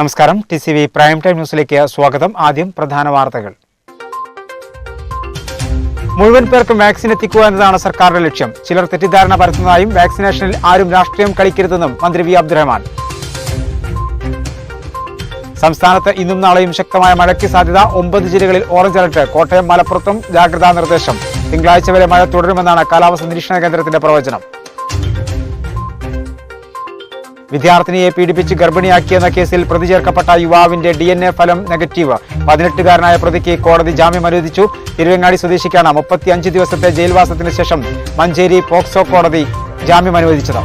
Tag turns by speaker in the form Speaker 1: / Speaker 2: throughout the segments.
Speaker 1: നമസ്കാരം. T C V prime time ന്യൂസിലേക്ക് സ്വാഗതം. ആദ്യം പ്രധാന വാർത്തകൾ. മുഴുവൻ പേർക്കും വാക്സിൻ എത്തിക്കുക എന്നതാണ് സർക്കാരിന്റെ ലക്ഷ്യം. ചിലർ തെറ്റിദ്ധാരണ പരത്തുന്നതായും വാക്സിനേഷനിൽ ആരും രാഷ്ട്രീയം കളിക്കരുതെന്നും മന്ത്രി വി അബ്ദുറഹ്മാൻ. സംസ്ഥാനത്ത് ഇന്നും നാളെയും ശക്തമായ മഴയ്ക്ക് സാധ്യത. ഒമ്പത് ജില്ലകളിൽ ഓറഞ്ച് അലർട്ട്. കോട്ടയം മലപ്പുറത്തും ജാഗ്രതാ നിർദ്ദേശം. തിങ്കളാഴ്ച വരെ മഴ തുടരുമെന്നാണ് കാലാവസ്ഥാ നിരീക്ഷണ കേന്ദ്രത്തിന്റെ പ്രവചനം. വിദ്യാർത്ഥിനിയെ പീഡിപ്പിച്ച് ഗർഭിണിയാക്കിയെന്ന കേസിൽ പ്രതി ചേർക്കപ്പെട്ട യുവാവിന്റെ ഡി എൻ എ ഫലം നെഗറ്റീവ്. പതിനെട്ടുകാരനായ പ്രതിക്ക് കോടതി ജാമ്യം അനുവദിച്ചു. തിരുവങ്ങാടി സ്വദേശിക്കാണ് മുപ്പത്തിയഞ്ച് ദിവസത്തെ ജയിൽവാസത്തിന് ശേഷം മഞ്ചേരി പോക്സോ കോടതി ജാമ്യം അനുവദിച്ചത്.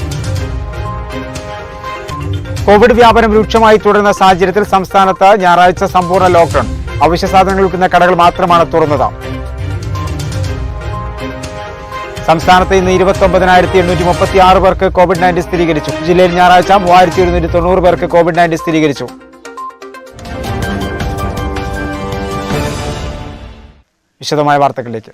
Speaker 1: കോവിഡ് വ്യാപനം രൂക്ഷമായി തുടരുന്ന സാഹചര്യത്തിൽ സംസ്ഥാനത്ത് ഞായറാഴ്ച സമ്പൂർണ ലോക്ഡൌൺ അവശ്യ സാധനങ്ങൾ വിൽക്കുന്ന കടകൾ മാത്രമാണ് തുറന്നത്. സംസ്ഥാനത്ത് ഇന്ന് ഇരുപത്തി ഒമ്പതിനായിരത്തി എണ്ണൂറ്റി മുപ്പത്തി ആറ് പേർക്ക് കോവിഡ് നയന്റീൻ സ്ഥിരീകരിച്ചു. ജില്ലയിൽ ഞായറാഴ്ച മൂവായിരത്തി ഒരുന്നൂറ്റി തൊണ്ണൂറ് പേർക്ക് കോവിഡ് നയന്റീൻ സ്ഥിരീകരിച്ചു. വിശദമായ വാർത്തകളിലേക്ക്.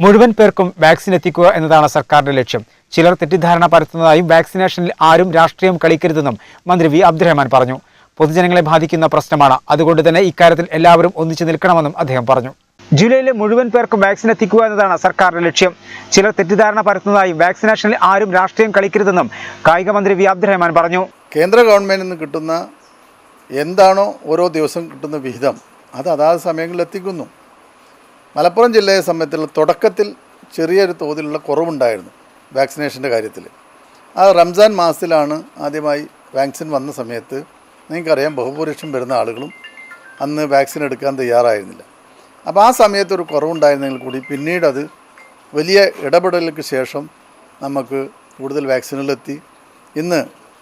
Speaker 1: മുഴുവൻ പേർക്കും വാക്സിൻ എത്തിക്കുക എന്നതാണ് സർക്കാരിന്റെ ലക്ഷ്യം. ചിലർ തെറ്റിദ്ധാരണ പരത്തുന്നതായും വാക്സിനേഷനിൽ ആരും രാഷ്ട്രീയം കളിക്കരുതെന്നും മന്ത്രി വി. അബ്ദുറഹ്മാൻ പറഞ്ഞു. പൊതുജനങ്ങളെ ബാധിക്കുന്ന പ്രശ്നമാണ്. അതുകൊണ്ട് തന്നെ ഇക്കാര്യത്തിൽ എല്ലാവരും ഒന്നിച്ചു നിൽക്കണമെന്നും അദ്ദേഹം പറഞ്ഞു. ജില്ലയിലെ മുഴുവൻ പേർക്കും വാക്സിൻ എത്തിക്കുക എന്നതാണ് സർക്കാരിന്റെ ലക്ഷ്യം. ചിലർ തെറ്റിദ്ധാരണ പരത്തുന്നതായും വാക്സിനേഷനിൽ ആരും രാഷ്ട്രീയം കളിക്കരുതെന്നും കായിക മന്ത്രി വി. അബ്ദുറഹ്മാൻ പറഞ്ഞു.
Speaker 2: കേന്ദ്ര ഗവൺമെന്റിൽ നിന്ന് കിട്ടുന്ന എന്താണോ ഓരോ ദിവസം കിട്ടുന്ന വിഹിതം അത് അതാത് സമയങ്ങളിൽ എത്തിക്കുന്നു. മലപ്പുറം ജില്ലയെ സംബന്ധിച്ചുള്ള തുടക്കത്തിൽ ചെറിയൊരു തോതിലുള്ള കുറവുണ്ടായിരുന്നു വാക്സിനേഷന്റെ കാര്യത്തിൽ. ആ റംസാൻ മാസത്തിലാണ് ആദ്യമായി വാക്സിൻ വന്ന സമയത്ത് നിങ്ങൾക്കറിയാം ബഹുഭൂരിഷം വരുന്ന ആളുകളും അന്ന് വാക്സിൻ എടുക്കാൻ തയ്യാറായിരുന്നില്ല. അപ്പോൾ ആ സമയത്ത് ഒരു കുറവുണ്ടായിരുന്നെങ്കിൽ കൂടി പിന്നീട് അത് വലിയ ഇടപെടലുകൾക്ക് ശേഷം നമുക്ക് കൂടുതൽ വാക്സിനുകളെത്തി ഇന്ന്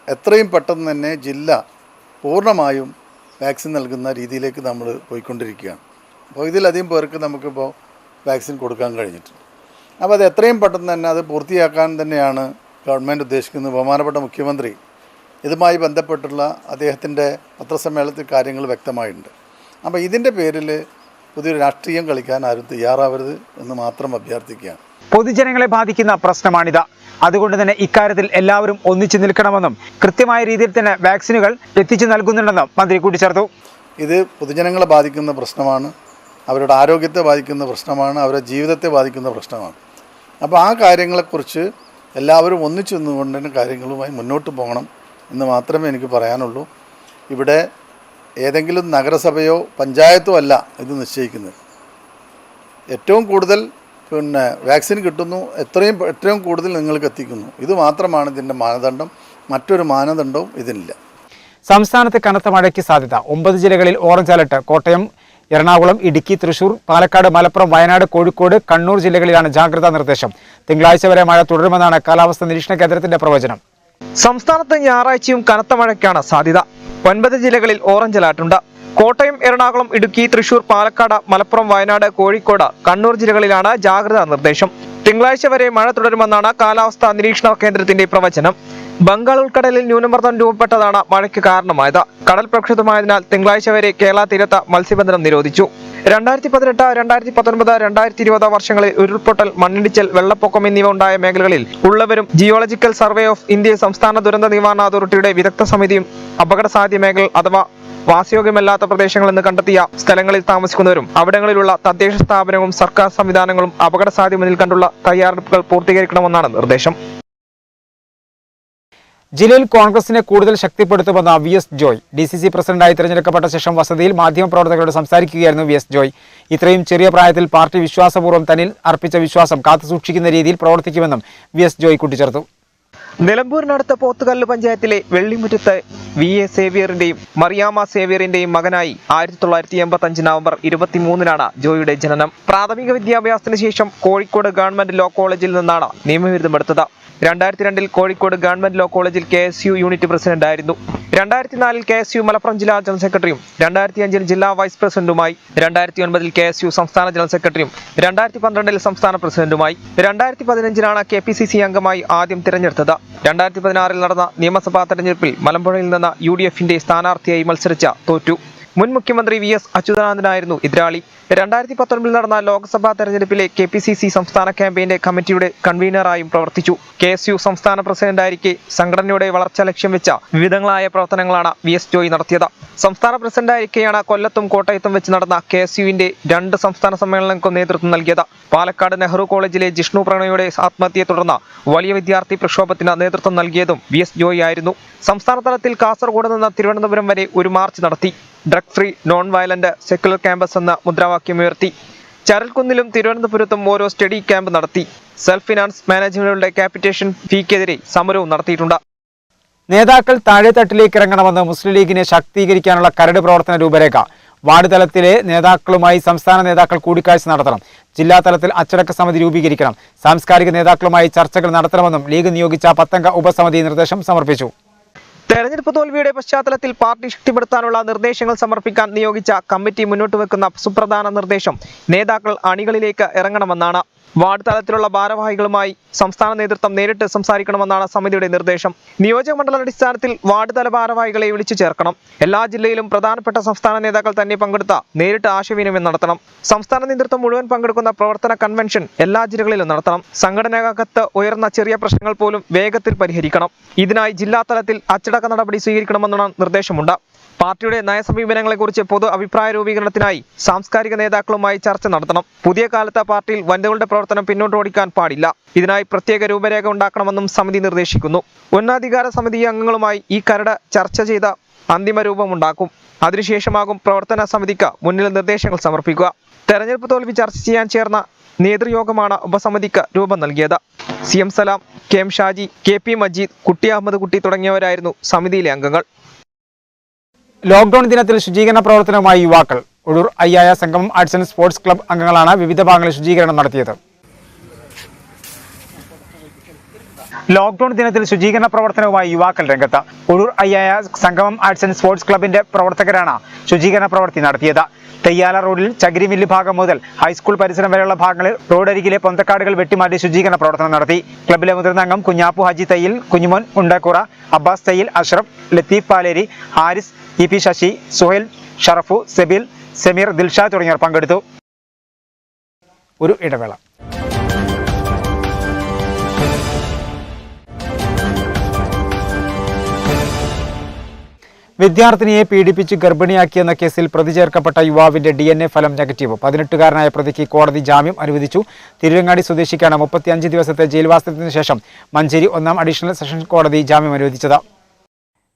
Speaker 2: എത്രയും പെട്ടെന്ന് തന്നെ ജില്ല പൂർണമായും വാക്സിൻ നൽകുന്ന രീതിയിലേക്ക് നമ്മൾ പോയിക്കൊണ്ടിരിക്കുകയാണ്. അപ്പോൾ ഇതിലധികം പേർക്ക് നമുക്കിപ്പോൾ വാക്സിൻ കൊടുക്കാൻ കഴിഞ്ഞിട്ടുണ്ട്. അപ്പോൾ അത് എത്രയും പെട്ടെന്ന് തന്നെ അത് പൂർത്തിയാക്കാൻ തന്നെയാണ് ഗവൺമെന്റ് ഉദ്ദേശിക്കുന്നത്. ബഹുമാനപ്പെട്ട മുഖ്യമന്ത്രി ഇതുമായി ബന്ധപ്പെട്ടുള്ള അദ്ദേഹത്തിന്റെ പത്രസമ്മേളനത്തിൽ കാര്യങ്ങൾ വ്യക്തമായിട്ടുണ്ട്. അപ്പോൾ ഇതിന്റെ പേരിൽ പുതിയൊരു രാഷ്ട്രീയം കളിക്കാൻ ആരും തയ്യാറാവരുത് എന്ന് മാത്രം അഭ്യർത്ഥിക്കുകയാണ്.
Speaker 1: പൊതുജനങ്ങളെ ബാധിക്കുന്ന പ്രശ്നമാണിത്. അതുകൊണ്ട് തന്നെ ഇക്കാര്യത്തിൽ എല്ലാവരും ഒന്നിച്ചു നിൽക്കണമെന്നും കൃത്യമായ രീതിയിൽ തന്നെ വാക്സിനുകൾ എത്തിച്ചു നൽകുന്നുണ്ടെന്നും മന്ത്രി കൂട്ടിച്ചേർത്തു.
Speaker 2: ഇത് പൊതുജനങ്ങളെ ബാധിക്കുന്ന പ്രശ്നമാണ് അവരുടെ ആരോഗ്യത്തെ ബാധിക്കുന്ന പ്രശ്നമാണ് അവരുടെ ജീവിതത്തെ ബാധിക്കുന്ന പ്രശ്നമാണ്. അപ്പോൾ ആ കാര്യങ്ങളെക്കുറിച്ച് എല്ലാവരും ഒന്നിച്ചു നിന്നുകൊണ്ട് കാര്യങ്ങളുമായി മുന്നോട്ട് പോകണം എന്ന് മാത്രമേ എനിക്ക് പറയാനുള്ളൂ. ഇവിടെ ഏതെങ്കിലും നഗരസഭയോ പഞ്ചായത്തോ അല്ല ഇത് നിശ്ചയിക്കുന്നത്. ഏറ്റവും കൂടുതൽ പിന്നെ വാക്സിൻ കിട്ടുന്നു എത്രയും ഏറ്റവും കൂടുതൽ നിങ്ങൾക്ക് എത്തിക്കുന്നു. ഇത് മാത്രമാണ് ഇതിന്റെ മാനദണ്ഡം. മറ്റൊരു മാനദണ്ഡവും ഇതിനില്ല.
Speaker 1: സംസ്ഥാനത്ത് കനത്ത മഴയ്ക്ക് സാധ്യത. ഒമ്പത് ജില്ലകളിൽ ഓറഞ്ച് അലർട്ട്. കോട്ടയം എറണാകുളം ഇടുക്കി തൃശൂർ പാലക്കാട് മലപ്പുറം വയനാട് കോഴിക്കോട് കണ്ണൂർ ജില്ലകളിലാണ് ജാഗ്രതാ നിർദ്ദേശം. തിങ്കളാഴ്ച വരെ മഴ തുടരുമെന്നാണ് കാലാവസ്ഥാ നിരീക്ഷണ കേന്ദ്രത്തിന്റെ പ്രവചനം.
Speaker 3: സംസ്ഥാനത്ത് ഞായറാഴ്ചയും കനത്ത മഴയ്ക്കാണ് സാധ്യത. ഒൻപത് ജില്ലകളിൽ ഓറഞ്ച് അലർട്ടുണ്ട്. കോട്ടയം എറണാകുളം ഇടുക്കി തൃശൂർ പാലക്കാട് മലപ്പുറം വയനാട് കോഴിക്കോട് കണ്ണൂർ ജില്ലകളിലാണ് ജാഗ്രതാ നിർദ്ദേശം. തിങ്കളാഴ്ച വരെ മഴ തുടരുമെന്നാണ് കാലാവസ്ഥാ നിരീക്ഷണ കേന്ദ്രത്തിന്റെ പ്രവചനം. ബംഗാൾ ഉൾക്കടലിൽ ന്യൂനമർദ്ദം രൂപപ്പെട്ടതാണ് മഴയ്ക്ക് കാരണമായത്. കടൽ പ്രക്ഷുബ്ധമായതിനാൽ തിങ്കളാഴ്ച വരെ കേരള തീരത്ത് മത്സ്യബന്ധനം നിരോധിച്ചു. രണ്ടായിരത്തി പതിനെട്ട് രണ്ടായിരത്തി പത്തൊൻപത് രണ്ടായിരത്തി ഇരുപത് വർഷങ്ങളിൽ ഉരുൾപൊട്ടൽ മണ്ണിടിച്ചൽ വെള്ളപ്പൊക്കം എന്നിവ ഉണ്ടായ മേഖലകളിൽ ഉള്ളവരും ജിയോളജിക്കൽ സർവേ ഓഫ് ഇന്ത്യ സംസ്ഥാന ദുരന്ത നിവാരണ അതോറിറ്റിയുടെ വിദഗ്ധ സമിതിയും അപകട സാധ്യ മേഖല അഥവാ വാസയോഗ്യമല്ലാത്ത പ്രദേശങ്ങൾ എന്ന് കണ്ടെത്തിയ സ്ഥലങ്ങളിൽ താമസിക്കുന്നവരും അവിടങ്ങളിലുള്ള തദ്ദേശ സ്ഥാപനവും സർക്കാർ സംവിധാനങ്ങളും അപകട സാധ്യ മുന്നിൽ കണ്ടുള്ള തയ്യാറെടുപ്പുകൾ പൂർത്തീകരിക്കണമെന്നാണ് നിർദ്ദേശം.
Speaker 1: ജില്ലയിൽ കോൺഗ്രസിനെ കൂടുതൽ ശക്തിപ്പെടുത്തുമെന്ന V S Joy. D C C പ്രസിഡന്റായി തിരഞ്ഞെടുക്കപ്പെട്ട ശേഷം വസതിയിൽ മാധ്യമപ്രവർത്തകരോട് സംസാരിക്കുകയായിരുന്നു വി എസ് ജോയ്. ഇത്രയും ചെറിയ പ്രായത്തിൽ പാർട്ടി വിശ്വാസപൂർവം തന്നിൽ അർപ്പിച്ച വിശ്വാസം കാത്തുസൂക്ഷിക്കുന്ന രീതിയിൽ പ്രവർത്തിക്കുമെന്നും വി എസ് ജോയ് കൂട്ടിച്ചേർത്തു.
Speaker 3: നിലമ്പൂരിനടുത്ത പോത്തുകല്ല് പഞ്ചായത്തിലെ വെള്ളിമുറ്റത്ത് വി എ സേവിയറിന്റെയും മറിയാമ സേവിയറിന്റെയും മകനായി ആയിരത്തി തൊള്ളായിരത്തി എൺപത്തി അഞ്ച് നവംബർ ഇരുപത്തിമൂന്നിനാണ് ജോയിയുടെ ജനനം. പ്രാഥമിക വിദ്യാഭ്യാസത്തിന് ശേഷം കോഴിക്കോട് ഗവൺമെന്റ് ലോ കോളേജിൽ നിന്നാണ് നിയമബിരുദമെടുത്തത് രണ്ടായിരത്തി രണ്ടിൽ കോഴിക്കോട് ഗവൺമെന്റ് ലോ കോളേജിൽ കെ എസ് യു യൂണിറ്റ് പ്രസിഡന്റായിരുന്നു രണ്ടായിരത്തി നാലിൽ കെ എസ് യു മലപ്പുറം ജില്ലാ ജനറൽ സെക്രട്ടറിയും രണ്ടായിരത്തി അഞ്ചിൽ ജില്ലാ വൈസ് പ്രസിഡന്റുമായി രണ്ടായിരത്തി ഒൻപതിൽ കെ എസ് യു സംസ്ഥാന ജനറൽ സെക്രട്ടറിയും രണ്ടായിരത്തി പന്ത്രണ്ടിൽ സംസ്ഥാന പ്രസിഡന്റുമായി രണ്ടായിരത്തി പതിനഞ്ചിലാണ് കെ പി സി സി അംഗമായി ആദ്യം തിരഞ്ഞെടുത്തത്. രണ്ടായിരത്തി പതിനാറിൽ നടന്ന നിയമസഭാ തെരഞ്ഞെടുപ്പിൽ മലമ്പുഴയിൽ നിന്ന് യു ഡി എഫിന്റെ സ്ഥാനാർത്ഥിയായി മത്സരിച്ച തോറ്റു. മുൻ മുഖ്യമന്ത്രി വി എസ് അച്യുതാനന്ദനായിരുന്നു എതിരാളി. രണ്ടായിരത്തി പത്തൊൻപതിൽ നടന്ന ലോക്സഭാ തെരഞ്ഞെടുപ്പിലെ കെ പി സി സി സംസ്ഥാന ക്യാമ്പയിന്റെ കമ്മിറ്റിയുടെ കൺവീനറായും പ്രവർത്തിച്ചു. കെ എസ് യു സംസ്ഥാന പ്രസിഡന്റായിരിക്കെ സംഘടനയുടെ വളർച്ച ലക്ഷ്യം വെച്ച വിവിധങ്ങളായ പ്രവർത്തനങ്ങളാണ് വി എസ് ജോയി നടത്തിയത്. സംസ്ഥാന പ്രസിഡന്റായിരിക്കെയാണ് കൊല്ലത്തും കോട്ടയത്തും വെച്ച് നടന്ന കെ എസ് യുവിന്റെ രണ്ട് സംസ്ഥാന സമ്മേളനങ്ങൾക്കും നേതൃത്വം നൽകിയത്. പാലക്കാട് നെഹ്റു കോളേജിലെ ജിഷ്ണു പ്രണയുടെ ആത്മഹത്യയെ തുടർന്ന് വലിയ വിദ്യാർത്ഥി പ്രക്ഷോഭത്തിന് നേതൃത്വം നൽകിയതും വി എസ് ജോയി ആയിരുന്നു. സംസ്ഥാന തലത്തിൽ കാസർഗോഡ് നിന്ന് തിരുവനന്തപുരം വരെ ഒരു മാർച്ച് നടത്തി. Drug free non violent secular campus എന്ന മുദ്രാവാക്യം ഉയർത്തി. ചരൽക്കുന്നിലും തിരുവനന്തപുരത്തും ഓരോ സ്റ്റഡി ക്യാമ്പ് നടത്തി. സെൽഫ് ഫിനാൻസ് മാനേജ്മെന്റുകളുടെ ക്യാപിറ്റേഷൻ ഫീക്കെതിരെ സമരവും നടത്തിയിട്ടുണ്ട്.
Speaker 1: നേതാക്കൾ താഴെത്തട്ടിലേക്ക് ഇറങ്ങണമെന്ന് മുസ്ലിം ലീഗിനെ ശാക്തീകരിക്കാനുള്ള കരട് പ്രവർത്തന രൂപരേഖ. വാർഡ് തലത്തിലെ നേതാക്കളുമായി സംസ്ഥാന നേതാക്കൾ കൂടിക്കാഴ്ച നടത്തണം. ജില്ലാ തലത്തിൽ അച്ചടക്ക സമിതി രൂപീകരിക്കണം. സാംസ്കാരിക നേതാക്കളുമായി ചർച്ചകൾ നടത്തണമെന്നും ലീഗ് നിയോഗിച്ച പത്തംഗ ഉപസമിതി നിർദ്ദേശം സമർപ്പിച്ചു.
Speaker 3: തെരഞ്ഞെടുപ്പ് തോൽവിയുടെ പശ്ചാത്തലത്തിൽ പാർട്ടി ശക്തിപ്പെടുത്താനുള്ള നിർദ്ദേശങ്ങൾ സമർപ്പിക്കാൻ നിയോഗിച്ച കമ്മിറ്റി മുന്നോട്ട് വെക്കുന്ന സുപ്രധാന നിർദ്ദേശം നേതാക്കൾ അണികളിലേക്ക് ഇറങ്ങണമെന്നാണ്. വാർഡ് തലത്തിലുള്ള ഭാരവാഹികളുമായി സംസ്ഥാന നേതൃത്വം നേരിട്ട് സംസാരിക്കണമെന്നാണ് സമിതിയുടെ നിർദ്ദേശം. നിയോജക മണ്ഡലാടിസ്ഥാനത്തിൽ വാർഡ് തല ഭാരവാഹികളെ വിളിച്ചു ചേർക്കണം. എല്ലാ ജില്ലയിലും പ്രധാനപ്പെട്ട സംസ്ഥാന നേതാക്കൾ തന്നെ പങ്കെടുത്ത നേരിട്ട് ആശയവിനിമയം നടത്തണം. സംസ്ഥാന നേതൃത്വം മുഴുവൻ പങ്കെടുക്കുന്ന പ്രവർത്തന കൺവെൻഷൻ എല്ലാ ജില്ലകളിലും നടത്തണം. സംഘടനകത്ത് ഉയർന്ന ചെറിയ പ്രശ്നങ്ങൾ പോലും വേഗത്തിൽ പരിഹരിക്കണം. ഇതിനായി ജില്ലാ തലത്തിൽ അച്ചടക്ക നടപടി സ്വീകരിക്കണമെന്നാണ് നിർദ്ദേശമുണ്ട്. പാർട്ടിയുടെ നയസമീപനങ്ങളെക്കുറിച്ച് പൊതു അഭിപ്രായ രൂപീകരണത്തിനായി സാംസ്കാരിക നേതാക്കളുമായി ചർച്ച നടത്തണം. പുതിയ കാലത്ത് പാർട്ടിയിൽ വനിതകളുടെ പ്രവർത്തനം പിന്നോട്ട് ഓടിക്കാൻ പാടില്ല. ഇതിനായി പ്രത്യേക രൂപരേഖ ഉണ്ടാക്കണമെന്നും സമിതി നിർദ്ദേശിക്കുന്നു. ഉന്നതാധികാര സമിതി അംഗങ്ങളുമായി ഈ കരട് ചർച്ച ചെയ്ത അന്തിമ രൂപമുണ്ടാക്കും. അതിനുശേഷമാകും പ്രവർത്തന സമിതിക്ക് മുന്നിൽ നിർദ്ദേശങ്ങൾ സമർപ്പിക്കുക. തെരഞ്ഞെടുപ്പ് തോൽവി ചർച്ച ചെയ്യാൻ ചേർന്ന നേതൃയോഗമാണ് ഉപസമിതിക്ക് രൂപം നൽകിയത്. C M Salam K M Shaji K P Majeed Kutty Ahammed Kutty തുടങ്ങിയവരായിരുന്നു സമിതിയിലെ അംഗങ്ങൾ.
Speaker 1: ലോക്ഡൌൺ ദിനത്തിൽ ശുചീകരണ പ്രവർത്തനവുമായി യുവാക്കൾ. ഒഴൂർ അയ്യായ സംഗമം ആർട്സ് ആൻഡ് സ്പോർട്സ് ക്ലബ് അംഗങ്ങളാണ് വിവിധ ഭാഗങ്ങളിൽ ശുചീകരണം നടത്തിയത്. ലോക്ഡൌൺ ദിനത്തിൽ ശുചീകരണ പ്രവർത്തനവുമായി യുവാക്കൾ രംഗത്ത്. ഒഴൂർ അയ്യായ സംഗമം ആർട്സ് ആൻഡ് സ്പോർട്സ് ക്ലബിന്റെ പ്രവർത്തകരാണ് ശുചീകരണ പ്രവൃത്തി നടത്തിയത്. തെയ്യാല റോഡിൽ ചകിരിമില്ല് ഭാഗം മുതൽ ഹൈസ്കൂൾ പരിസരം വരെയുള്ള ഭാഗങ്ങളിൽ റോഡരികിലെ പൊന്തക്കാടുകൾ വെട്ടിമാറ്റി ശുചീകരണ പ്രവർത്തനം നടത്തി. ക്ലബിലെ മുതിർന്ന അംഗം കുഞ്ഞാപ്പു ഹജി തയ്യിൽ കുഞ്ഞുമോൻ ഉണ്ടക്കുറ അബ്ബാസ് തയ്യിൽ അഷ്റഫ് ലത്തീഫ് പാലേരി ഹാരിസ് ഇ പി ശശി സുഹേൽ ഷറഫു സെബിൽ സെമീർ ദിൽഷാ തുടങ്ങിയവർ പങ്കെടുത്തു. ഒരു ഇടവേള. വിദ്യാർത്ഥിനിയെ പീഡിപ്പിച്ച് ഗർഭിണിയാക്കിയെന്ന കേസിൽ പ്രതി ചേർക്കപ്പെട്ട യുവാവിന്റെ ഡി എൻ എ ഫലം നെഗറ്റീവ്. പതിനെട്ടുകാരനായ പ്രതിക്ക് കോടതി ജാമ്യം അനുവദിച്ചു. തിരുവങ്ങാടി സ്വദേശിക്കാണ് മുപ്പത്തിയഞ്ച് ദിവസത്തെ ജയിൽവാസത്തിന് ശേഷം മഞ്ചേരി ഒന്നാം അഡീഷണൽ സെഷൻസ് കോടതി ജാമ്യം അനുവദിച്ചത്.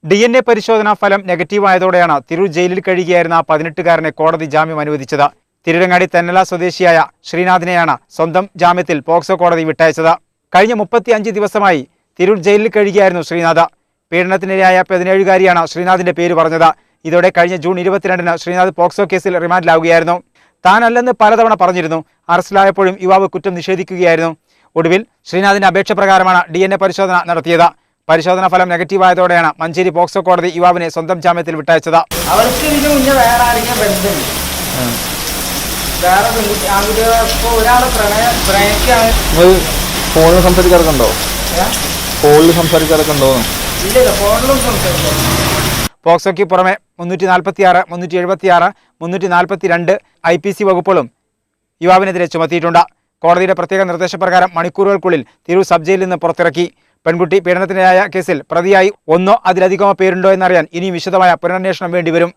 Speaker 1: ഡി എൻ എ പരിശോധനാ ഫലം നെഗറ്റീവ് ആയതോടെയാണ് തിരൂർ ജയിലിൽ കഴിയുകയായിരുന്ന പതിനെട്ടുകാരനെ കോടതി ജാമ്യം അനുവദിച്ചത്. തിരുവങ്ങാടി തെന്നല സ്വദേശിയായ ശ്രീനാഥിനെയാണ് സ്വന്തം ജാമ്യത്തിൽ പോക്സോ കോടതി വിട്ടയച്ചത്. കഴിഞ്ഞ മുപ്പത്തിയഞ്ച് ദിവസമായി തിരൂർ ജയിലിൽ കഴിയുകയായിരുന്നു ശ്രീനാഥ്. പീഡനത്തിനിരയായ പതിനേഴുകാരിയാണ് ശ്രീനാഥിന്റെ പേര് പറഞ്ഞത്. ഇതോടെ കഴിഞ്ഞ ജൂൺ ഇരുപത്തിരണ്ടിന് ശ്രീനാഥ് പോക്സോ കേസിൽ റിമാൻഡിലാവുകയായിരുന്നു. താനല്ലെന്ന് പലതവണ പറഞ്ഞിരുന്നു. അറസ്റ്റിലായപ്പോഴും യുവാവ് കുറ്റം നിഷേധിക്കുകയായിരുന്നു. ഒടുവിൽ ശ്രീനാഥിന്റെ അപേക്ഷ പ്രകാരമാണ് ഡി എൻ എ പരിശോധന നടത്തിയത്. പരിശോധനാ ഫലം നെഗറ്റീവായതോടെയാണ് മഞ്ചേരി പോക്സോ കോടതി യുവാവിനെ സ്വന്തം ജാമ്യത്തിൽ വിട്ടയച്ചത്.
Speaker 4: അവർക്ക് ഇതിന് മുന്നേ വേറെ ആരെങ്കിലും ബന്ധം വേറെ ഒരാളെ പ്രണയ പ്രണയിക്കാണ്.
Speaker 5: ഫോണിൽ സംസാരിക്കാറൊക്കെ ഉണ്ടോ? ഫോണിൽ സംസാരിക്കാറൊക്കെ ഉണ്ടോ
Speaker 1: പോക്സോയ്ക്ക് പുറമെ മുന്നൂറ്റി നാൽപ്പത്തി ആറ് മുന്നൂറ്റി എഴുപത്തി ആറ് മുന്നൂറ്റി നാൽപ്പത്തി രണ്ട് ഐ പി സി വകുപ്പുകളും യുവാവിനെതിരെ ചുമത്തിയിട്ടുണ്ട്. കോടതിയുടെ പ്രത്യേക നിർദ്ദേശപ്രകാരം മണിക്കൂറുകൾക്കുള്ളിൽ തിരൂർ സബ് ജയിലിൽ നിന്ന് പുറത്തിറക്കി. പെൺകുട്ടി പീഡനത്തിനിരയായ കേസിൽ പ്രതിയായി ഒന്നോ അതിലധികമോ പേരുണ്ടോ എന്നറിയാൻ ഇനി വിശദമായ പുനരന്വേഷണം വേണ്ടിവരും.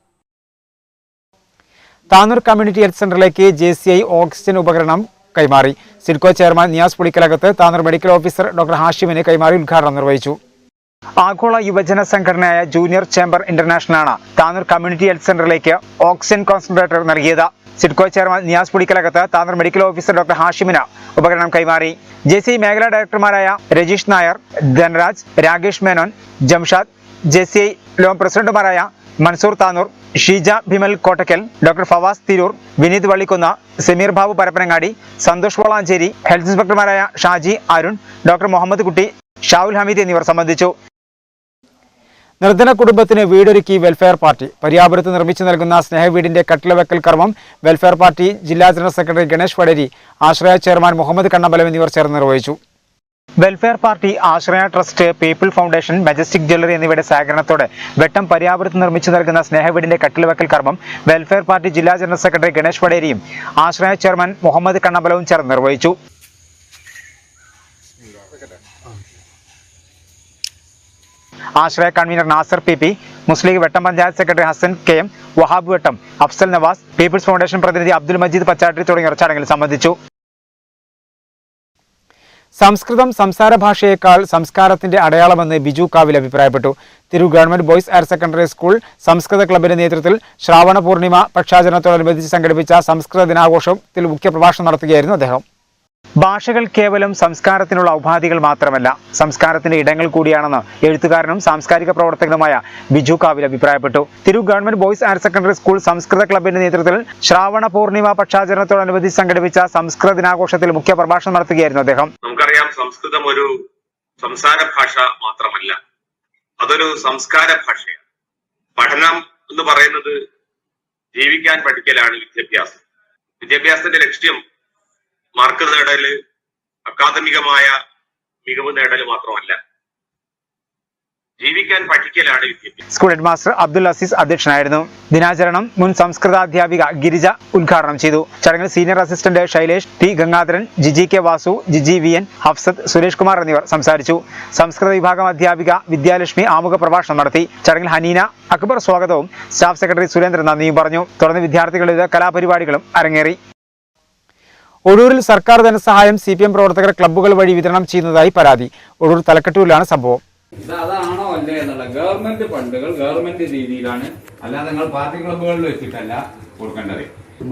Speaker 1: താനൂർ കമ്മ്യൂണിറ്റി ഹെൽത്ത് സെന്ററിലേക്ക് ജെ സി ഐ ഓക്സിജൻ ഉപകരണം കൈമാറി. SIDCO chairman Niyas Pulikkalakath Tanur medical officer doctor ഹാഷിമിനെ കൈമാറി ഉദ്ഘാടനം നിർവഹിച്ചു. ആഗോള യുവജന സംഘടനയായ ജൂനിയർ ചേംബർ ഇന്റർനാഷണൽ ആണ് താനൂർ കമ്മ്യൂണിറ്റി ഹെൽത്ത് സെന്ററിലേക്ക് ഓക്സിജൻ കോൺസെൻട്രേറ്റർ നൽകിയത്. SIDCO chairman Niyas Pulikkalakath Tanur medical officer doctor ഹാഷിമിന് ഉപകരണം കൈമാറി. ജെ സി മേഖലാ ഡയറക്ടർമാരായ Rajeesh Nair Dhanaraj Rakesh Menon Jamshad J C I loan പ്രസിഡന്റുമാരായ മൻസൂർ താനൂർ ഷീജ ഭിമൽ കോട്ടക്കൽ ഡോക്ടർ ഫവാസ് തിരൂർ വിനീത് വള്ളിക്കുന്ന് സമീർ ബാബു പരപ്പനങ്ങാടി സന്തോഷ് വളാഞ്ചേരി ഹെൽത്ത് ഇൻസ്പെക്ടർമാരായ ഷാജി അരുൺ ഡോക്ടർ മുഹമ്മദ് കുട്ടി ഷാവുൽ ഹമീദ് എന്നിവർ സംബന്ധിച്ചു. നിർധന കുടുംബത്തിന് വീടൊരുക്കി വെൽഫെയർ പാർട്ടി പരിയാപുരത്ത് നിർമ്മിച്ചു നൽകുന്ന സ്നേഹവീടിന്റെ കട്ടിലവെക്കൽ കർമ്മം വെൽഫെയർ പാർട്ടി ജില്ലാ general secretary Ganesh Vaderi Ashraya chairman Muhammed Kannambalam എന്നിവർ ചേർന്ന് നിർവഹിച്ചു. Welfare party Ashraya trust people foundation majestic jewellery എന്നിവയുടെ സഹകരണത്തോടെ വെട്ടം പരിയാപുരത്ത് നിർമ്മിച്ചു നൽകുന്ന സ്നേഹവീടിന്റെ കട്ടിലവെക്കൽ കർമ്മം വെൽഫെയർ പാർട്ടി ജില്ലാ ജനറൽ സെക്രട്ടറി ഗണേഷ് വടേരിയും ആശ്രയ ചെയർമാൻ മുഹമ്മദ് കണ്ണബലവും ചേർന്ന് നിർവഹിച്ചു. Ashraya convener Nasar P P Muslim League Vettam panchayat secretary Hasan K M Wahab Vettam Afsal Navas people's foundation പ്രതിനിധി അബ്ദുൽ മജീദ് പച്ചാട്ടി തുടങ്ങിയവർ ചടങ്ങിൽ സംബന്ധിച്ചു. സംസ്കൃതം സംസാര ഭാഷയേക്കാൾ സംസ്കാരത്തിന്റെ അടയാളമെന്ന് ബിജു കാവിൽ അഭിപ്രായപ്പെട്ടു. Thiru government boys higher secondary school സംസ്കൃത ക്ലബിന്റെ നേതൃത്വത്തിൽ ശ്രാവണ പൂർണിമ പക്ഷാചരണത്തോടനുബന്ധിച്ച് സംഘടിപ്പിച്ച സംസ്കൃത ദിനാഘോഷത്തിൽ മുഖ്യപ്രഭാഷണം നടത്തുകയായിരുന്നു അദ്ദേഹം. ഭാഷകൾ കേവലം സംസ്കാരത്തിനുള്ള ഉപാധികൾ മാത്രമല്ല സംസ്കാരത്തിന്റെ ഇടങ്ങൾ കൂടിയാണെന്ന് എഴുത്തുകാരനും സാംസ്കാരിക പ്രവർത്തകനുമായ ബിജു കാവിൽ അഭിപ്രായപ്പെട്ടു. Thiru government boys higher secondary school സംസ്കൃത ക്ലബിന്റെ നേതൃത്വത്തിൽ ശ്രാവണ പൂർണിമ പക്ഷാചരണത്തോടനുബന്ധിച്ച് സംഘടിപ്പിച്ച സംസ്കൃത ദിനാഘോഷത്തിൽ മുഖ്യ പ്രഭാഷണം നടത്തുകയായിരുന്നു അദ്ദേഹം.
Speaker 6: നമുക്കറിയാം സംസ്കൃതം ഒരു സംസാര ഭാഷ മാത്രമല്ല അതൊരു സംസ്കാര ഭാഷയാണ്. പഠനം എന്ന് പറയുന്നത് ജീവിക്കാൻ പഠിക്കലാണ് വിദ്യാഭ്യാസം. വിദ്യാഭ്യാസത്തിന്റെ ലക്ഷ്യം മാർക്ക് നേടൽ അക്കാദമികമായ മികവ് നേടൽ മാത്രമല്ല ജീവിക്കാൻ പഠിക്കലാണ് വിദ്യാഭ്യാസം.
Speaker 1: സ്കൂൾ ഹെഡ്മാസ്റ്റർ അബ്ദുൽ അസീസ് അധ്യക്ഷനായിരുന്നു. ദിനാചരണം മുൻ സംസ്കൃതാധ്യാപിക ഗിരിജ ഉദ്ഘാടനം ചെയ്തു. ചടങ്ങിൽ senior assistant Shailesh T Gangadharan Jiji K Vasu Jiji V N Hafsath Suresh Kumar എന്നിവർ സംസാരിച്ചു. സംസ്കൃത വിഭാഗം അധ്യാപിക വിദ്യാലക്ഷ്മി ആമുഖ പ്രഭാഷണം നടത്തി. ചടങ്ങിൽ ഹനീന അക്ബർ സ്വാഗതവും സ്റ്റാഫ് സെക്രട്ടറി സുരേന്ദ്രൻ നന്ദിയും പറഞ്ഞു. തുടർന്ന് വിദ്യാർത്ഥികളുടെ കലാപരിപാടികളും അരങ്ങേറി. ഒഴൂരിൽ സർക്കാർ ധനസഹായം സി പി എം പ്രവർത്തകർ ക്ലബ്ബുകൾ വഴി വിതരണം ചെയ്യുന്നതായി പരാതി. ഒഴൂർ തലക്കെട്ടൂരിലാണ് സംഭവം.
Speaker 7: ഇത് അതാണോ അല്ലേ എന്നുള്ള ഗവൺമെന്റ് ഫണ്ടുകൾ ഗവൺമെന്റ് രീതിയിലാണ്. അല്ലാതെ നിങ്ങൾ പാർട്ടി ക്ലബ്ബുകളിൽ വെച്ചിട്ടല്ല കൊടുക്കേണ്ടത്.
Speaker 1: ബി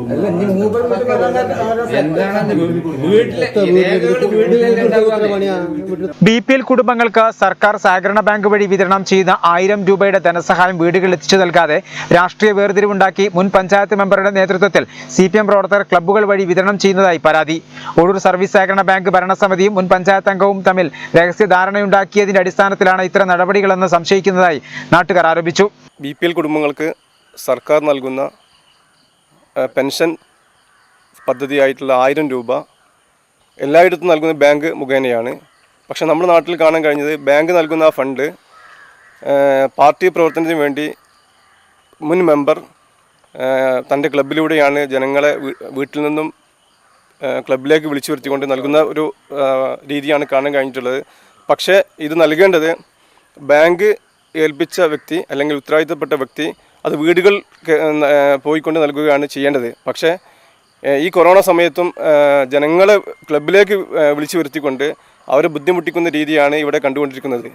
Speaker 1: പി എൽ കുടുംബങ്ങൾക്ക് സർക്കാർ സഹകരണ ബാങ്ക് വഴി വിതരണം ചെയ്യുന്ന ആയിരം രൂപയുടെ ധനസഹായം വീടുകളിൽ എത്തിച്ചു നൽകാതെ രാഷ്ട്രീയ വേർതിരിവുണ്ടാക്കി മുൻ പഞ്ചായത്ത് മെമ്പറുടെ നേതൃത്വത്തിൽ സി പി എം പ്രവർത്തകർ ക്ലബ്ബുകൾ വഴി വിതരണം ചെയ്യുന്നതായി പരാതി. ഒഴൂർ സർവീസ് സഹകരണ ബാങ്ക് ഭരണസമിതിയും മുൻ പഞ്ചായത്ത് അംഗവും തമ്മിൽ രഹസ്യ ധാരണയുണ്ടാക്കിയതിന്റെ അടിസ്ഥാനത്തിലാണ് ഇത്തരം നടപടികളെന്ന് സംശയിക്കുന്നതായി നാട്ടുകാർ ആരോപിച്ചു.
Speaker 8: ബി പി എൽ കുടുംബങ്ങൾക്ക് സർക്കാർ നൽകുന്ന പെൻഷൻ പദ്ധതിയായിട്ടുള്ള ആയിരം രൂപ എല്ലായിടത്തും നൽകുന്ന ബാങ്ക് മുഖേനയാണ്. പക്ഷെ നമ്മുടെ നാട്ടിൽ കാണാൻ കഴിഞ്ഞത് ബാങ്ക് നൽകുന്ന ആ ഫണ്ട് പാർട്ടി പ്രവർത്തനത്തിന് വേണ്ടി മുൻ മെമ്പർ തന്റെ ക്ലബിലൂടെയാണ് ജനങ്ങളെ വീട്ടിൽ നിന്നും ക്ലബിലേക്ക് വിളിച്ചു വരുത്തിക്കൊണ്ട് നൽകുന്ന ഒരു രീതിയാണ് കാണാൻ കഴിഞ്ഞിട്ടുള്ളത്. പക്ഷേ ഇത് നൽകേണ്ടത് ബാങ്ക് ഏൽപ്പിച്ച വ്യക്തി അല്ലെങ്കിൽ ഉത്തരവാദിത്തപ്പെട്ട വ്യക്തി അത് വീടുകൾ പോയിക്കൊണ്ട് നൽകുകയാണ് ചെയ്യേണ്ടത്. പക്ഷേ ഈ കൊറോണ സമയത്തും ജനങ്ങളെ ക്ലബിലേക്ക് വിളിച്ചു വരുത്തിക്കൊണ്ട് അവരെ ബുദ്ധിമുട്ടിക്കുന്ന രീതിയാണ് ഇവിടെ കണ്ടുകൊണ്ടിരിക്കുന്നത്.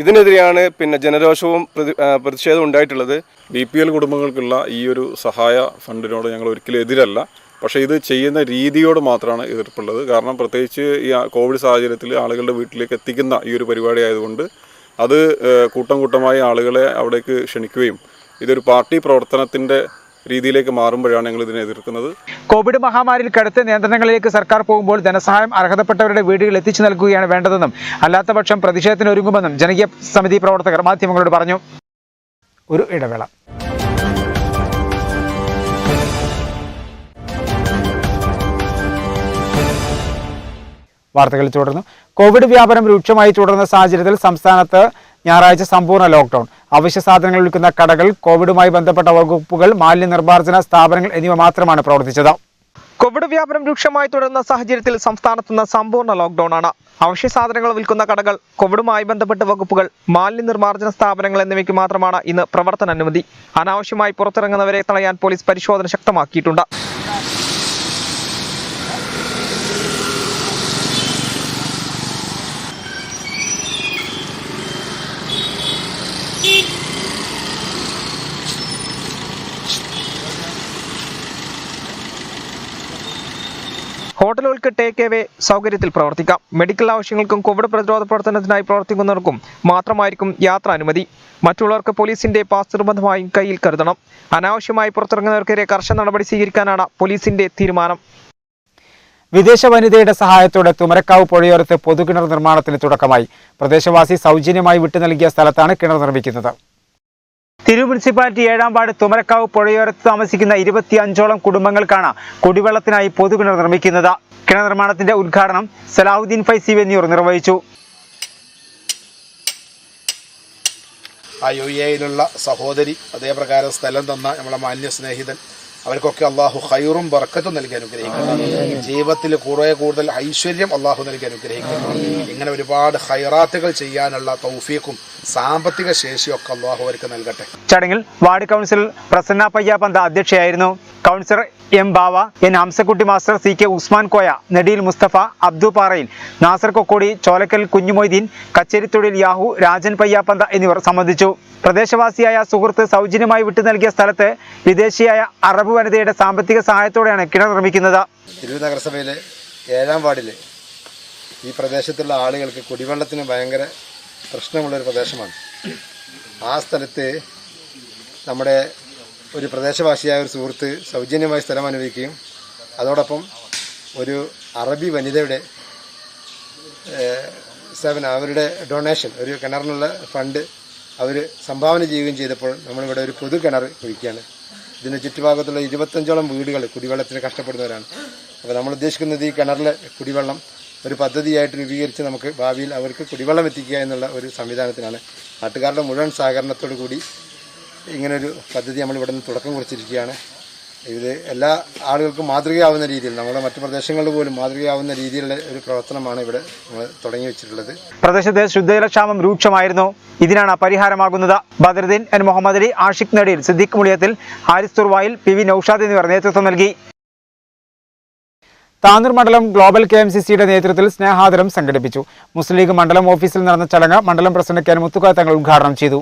Speaker 8: ഇതിനെതിരെയാണ് പിന്നെ ജനരോഷവും പ്രതി പ്രതിഷേധവും ഉണ്ടായിട്ടുള്ളത്.
Speaker 9: ബി പി എൽ കുടുംബങ്ങൾക്കുള്ള ഈ ഒരു സഹായ ഫണ്ടിനോട് ഞങ്ങൾ ഒരിക്കലും എതിരല്ല. പക്ഷേ ഇത് ചെയ്യുന്ന രീതിയോട് മാത്രമാണ് എതിർപ്പുള്ളത്. കാരണം പ്രത്യേകിച്ച് ഈ കോവിഡ് സാഹചര്യത്തിൽ ആളുകളുടെ വീട്ടിലേക്ക് എത്തിക്കുന്ന ഈ ഒരു പരിപാടി ആയതുകൊണ്ട് അത് കൂട്ടം കൂട്ടമായി ആളുകളെ അവിടേക്ക് ക്ഷണിക്കുകയും ഇതൊരു പാർട്ടി പ്രവർത്തനത്തിന്റെ രീതിയിലേക്ക് മാറുമ്പോഴാണ് ഞങ്ങൾ ഇതിനെ എതിർക്കുന്നത്.
Speaker 1: കോവിഡ് മഹാമാരിയിൽ കടുത്ത നിയന്ത്രണങ്ങളിലേക്ക് സർക്കാർ പോകുമ്പോൾ ധനസഹായം അർഹതപ്പെട്ടവരുടെ വീടുകളിൽ എത്തിച്ചു നൽകുകയാണ് വേണ്ടതെന്നും അല്ലാത്തപക്ഷം പ്രതിഷേധത്തിന് ഒരുങ്ങുമെന്നും ജനകീയ സമിതി പ്രവർത്തകർ മാധ്യമങ്ങളോട് പറഞ്ഞു. ഒരു ഇടവേള. വാർത്തകൾ തുടർന്നു. കോവിഡ് വ്യാപനം രൂക്ഷമായി തുടർന്ന സാഹചര്യത്തിൽ സംസ്ഥാനത്ത് ഞായറാഴ്ച സമ്പൂർണ ലോക്ക്ഡൌൺ. അവശ്യ സാധനങ്ങൾ വിൽക്കുന്ന കടകൾ കോവിഡുമായി ബന്ധപ്പെട്ട വകുപ്പുകൾ മാലിന്യ നിർമ്മാർജന സ്ഥാപനങ്ങൾ എന്നിവ മാത്രമാണ് പ്രവർത്തിച്ചത്.
Speaker 3: കോവിഡ് വ്യാപനം രൂക്ഷമായി തുടരുന്ന സാഹചര്യത്തിൽ സംസ്ഥാനത്ത് നിന്ന് സമ്പൂർണ ലോക്ക്ഡൌൺ ആണ്. അവശ്യ സാധനങ്ങൾ വിൽക്കുന്ന കടകൾ കോവിഡുമായി ബന്ധപ്പെട്ട വകുപ്പുകൾ മാലിന്യ നിർമ്മാർജന സ്ഥാപനങ്ങൾ എന്നിവയ്ക്ക് മാത്രമാണ് ഇന്ന് പ്രവർത്തന അനുമതി. അനാവശ്യമായി പുറത്തിറങ്ങുന്നവരെ തടയാൻ പോലീസ് പരിശോധന ശക്തമാക്കിയിട്ടുണ്ട്. ഹോട്ടലുകൾക്ക് ടേക്ക് എവേ സൗകര്യത്തിൽ പ്രവർത്തിക്കാം. മെഡിക്കൽ ആവശ്യങ്ങൾക്കും കോവിഡ് പ്രതിരോധ പ്രവർത്തനത്തിനായി പ്രവർത്തിക്കുന്നവർക്കും മാത്രമായിരിക്കും യാത്രാ അനുമതി. മറ്റുള്ളവർക്ക് പോലീസിന്റെ പാസ് നിർബന്ധമായും കയ്യിൽ കരുതണം. അനാവശ്യമായി പുറത്തിറങ്ങുന്നവർക്കെതിരെ കർശന നടപടി സ്വീകരിക്കാനാണ് പോലീസിന്റെ തീരുമാനം.
Speaker 1: വിദേശ വനിതയുടെ സഹായത്തോടെ തുമരക്കാവ് പുഴയോരത്ത് പൊതുകിണർ നിർമ്മാണത്തിന് തുടക്കമായി. പ്രദേശവാസി സൗജന്യമായി വിട്ടു നൽകിയ സ്ഥലത്താണ് കിണർ നിർമ്മിക്കുന്നത്. തിരു മുനിസിപ്പാലിറ്റി ഏഴാം വാർഡ് തുമരക്കാവ് പുഴയോരത്ത് താമസിക്കുന്ന ഇരുപത്തി അഞ്ചോളം കുടുംബങ്ങൾക്കാണ് കുടിവെള്ളത്തിനായി പൊതുകിണർ നിർമ്മിക്കുന്നത്. കിണർ നിർമ്മാണത്തിന്റെ ഉദ്ഘാടനം സലാഹുദ്ദീൻ ഫൈസി എന്നിവർ നിർവഹിച്ചു.
Speaker 10: ആ യു എയിലുള്ള സഹോദരി അതേപ്രകാരം സ്ഥലം തന്ന നമ്മളെ മാന്യ സ്നേഹിതൻ അവർക്കൊക്കെ അള്ളാഹു ഹൈറും ബർക്കത്തും നൽകി അനുഗ്രഹിക്കുന്നു ജീവിതത്തിൽ കുറെ കൂടുതൽ ഐശ്വര്യം അള്ളാഹു നൽകി അനുഗ്രഹിക്കുന്നു ഇങ്ങനെ ഒരുപാട് ഹൈറാത്തുകൾ ചെയ്യാനുള്ള തൗഫീഖും സാമ്പത്തിക ശേഷിയൊക്കെ അള്ളാഹു അവർക്ക് നൽകട്ടെ.
Speaker 1: ചടങ്ങിൽ ward councillor Prasanna Payyappantha അധ്യക്ഷയായിരുന്നു. Councillor M Bava N Hamsakutty master C K Usman Koya Nediyil Musthafa Abdu Parayil Nasar Kokkodi Cholakkal Kunhimoideen Kacherithozhil Yahu Rajan Payyappantha എന്നിവർ സംബന്ധിച്ചു. പ്രദേശവാസിയായ സുഹൃത്ത് സൗജന്യമായി വിട്ടു നൽകിയ സ്ഥലത്ത് വിദേശിയായ അറബ് വനിതയുടെ സാമ്പത്തിക സഹായത്തോടെയാണ് കിണർ നിർമ്മിക്കുന്നത്.
Speaker 10: തിരൂർ നഗരസഭയിലെ ഏഴാം വാർഡിലെ ഈ പ്രദേശത്തുള്ള ആളുകൾക്ക് കുടിവെള്ളത്തിന് ഭയങ്കര പ്രശ്നമുള്ളൊരു പ്രദേശമാണ്. ആ സ്ഥലത്ത് നമ്മുടെ ഒരു പ്രദേശവാസിയായ ഒരു സുഹൃത്ത് സൗജന്യമായി സ്ഥലം അനുവദിക്കുകയും അതോടൊപ്പം ഒരു അറബി വനിതയുടെ സേവന അവരുടെ ഡൊണേഷൻ ഒരു കിണറിനുള്ള ഫണ്ട് അവർ സംഭാവന ചെയ്യുകയും ചെയ്തപ്പോൾ നമ്മളിവിടെ ഒരു പൊതു കിണർ കുഴിക്കുകയാണ്. ഇതിന് ചുറ്റുഭാഗത്തുള്ള ഇരുപത്തഞ്ചോളം വീടുകൾ കുടിവെള്ളത്തിന് കഷ്ടപ്പെടുന്നവരാണ്. അപ്പോൾ നമ്മൾ ഉദ്ദേശിക്കുന്നത് ഈ കിണറിലെ കുടിവെള്ളം ഒരു പദ്ധതിയായിട്ട് രൂപീകരിച്ച് നമുക്ക് ഭാവിയിൽ അവർക്ക് കുടിവെള്ളം എത്തിക്കുക എന്നുള്ള ഒരു സംവിധാനത്തിനാണ്. നാട്ടുകാരുടെ മുഴുവൻ സഹകരണത്തോടു കൂടി ഇങ്ങനൊരു പദ്ധതി നമ്മൾ ഇവിടെ നിന്ന് തുടക്കം കുറിച്ചിരിക്കുകയാണ്. ഇത് എല്ലാ ആളുകൾക്കും മാതൃകയാവുന്ന രീതിയിൽ നമ്മുടെ മറ്റു പ്രദേശങ്ങളിൽ പോലും മാതൃകയാവുന്ന രീതിയിലുള്ള ഒരു പ്രവർത്തനമാണ് ഇവിടെ നമ്മൾ തുടങ്ങി വെച്ചിട്ടുള്ളത്.
Speaker 1: പ്രദേശത്തെ ശുദ്ധജലക്ഷാമം രൂക്ഷമായിരുന്നു. ഇതിനാണ് പരിഹാരമാകുന്നത്. Badaruddin N Muhammed Ali Ashiq Nadiyil Siddique Muliyathil Haris Thurvayil P V Noushad എന്നിവർ നേതൃത്വം നൽകി. താനൂർ മണ്ഡലം ഗ്ലോബൽ കെ എം സി സിയുടെ നേതൃത്വത്തിൽ സ്നേഹാദരം സംഘടിപ്പിച്ചു. മുസ്ലിം ലീഗ് മണ്ഡലം ഓഫീസിൽ നടന്ന ചടങ്ങ് മണ്ഡലം പ്രസിഡന്റ് കെ എൻ മുത്തുക്ക തങ്ങൾ ഉദ്ഘാടനം ചെയ്തു.